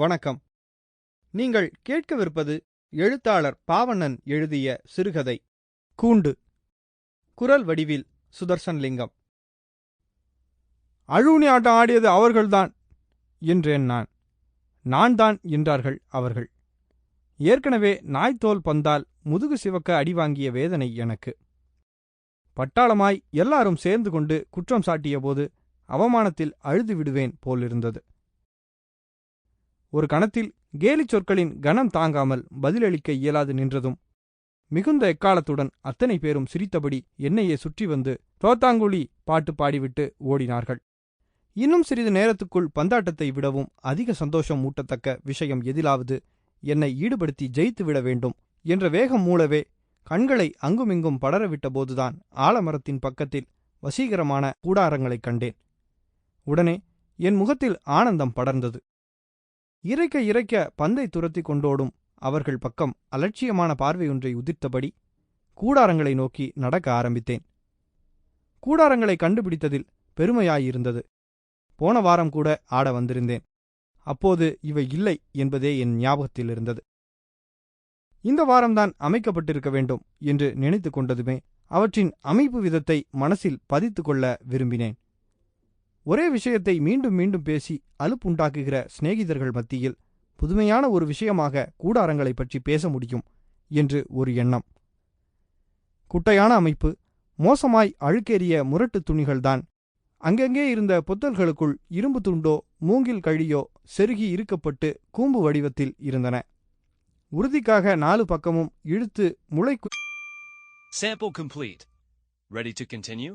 வணக்கம். நீங்கள் கேட்கவிருப்பது எழுத்தாளர் பாவண்ணன் எழுதிய சிறுகதை. கூண்டு. குரல் வடிவில் சுதர்சன் லிங்கம் அழுவுனி ஆட்டம் ஆடியது அவர்கள்தான் என்றேன் நான். நான் தான் என்றார்கள் அவர்கள். ஏற்கனவே நாய்த்தோல் பந்தால் முதுகு சிவக்க அடி வாங்கிய வேதனை எனக்கு. பட்டாளமாய் எல்லாரும் சேர்ந்து கொண்டு குற்றம் சாட்டியபோது அவமானத்தில் அழுது விடுவேன் போலிருந்தது. ஒரு கணத்தில் கேலிச் சொற்களின் கனம் தாங்காமல் பதிலளிக்க இயலாது நின்றதும். மிகுந்த எக்காலத்துடன் அத்தனை பேரும் சிரித்தபடி என்னையே சுற்றி வந்து தோத்தாங்குழி பாட்டு பாடிவிட்டு ஓடினார்கள். இன்னும் சிறிது நேரத்துக்குள் பந்தாட்டத்தை விடவும் அதிக சந்தோஷம் ஊட்டத்தக்க விஷயம் எதிலாவது என்னை ஈடுபடுத்தி ஜெயித்து விட வேண்டும் என்ற வேகம் மூலவே கண்களை அங்குமிங்கும் படரவிட்ட போதுதான் ஆலமரத்தின் பக்கத்தில் வசீகரமான கூடாரங்களைக் கண்டேன். உடனே என் முகத்தில் ஆனந்தம் படர்ந்தது. இறைக்க இறைக்க பந்தை துரத்தி கொண்டோடும் அவர்கள் பக்கம் அலட்சியமான பார்வையொன்றை உதிர்த்தபடி கூடாரங்களை நோக்கி நடக்க ஆரம்பித்தேன். கூடாரங்களை கண்டுபிடித்ததில் பெருமையாயிருந்தது. போன வாரம் கூட ஆட வந்திருந்தேன். அப்போது இவை இல்லை என்பதே என் ஞாபகத்தில் இருந்தது. இந்த வாரம்தான் அமைக்கப்பட்டிருக்க வேண்டும் என்று நினைத்து கொண்டதுமே அவற்றின் அமைப்பு விதத்தை மனசில் பதித்து கொள்ள விரும்பினேன். ஒரே விஷயத்தை மீண்டும் மீண்டும் பேசி அலுப்புண்டாக்குகிற சிநேகிதர்கள் மத்தியில் புதுமையான ஒரு விஷயமாக கூடாரங்களைப் பற்றி பேச முடியும் என்று ஒரு எண்ணம் குட்டையான அமைப்பு மோசமாய் அழுக்கேறிய முரட்டு துணிகள்தான் அங்கங்கே இருந்த பொத்தல்களுக்குள் இரும்பு துண்டோ மூங்கில் கழியோ செருகி இருக்கப்பட்டு கூம்பு வடிவத்தில் இருந்தன உறுதிக்காக நாலு பக்கமும் இழுத்து முளை Sample complete. Ready to continue?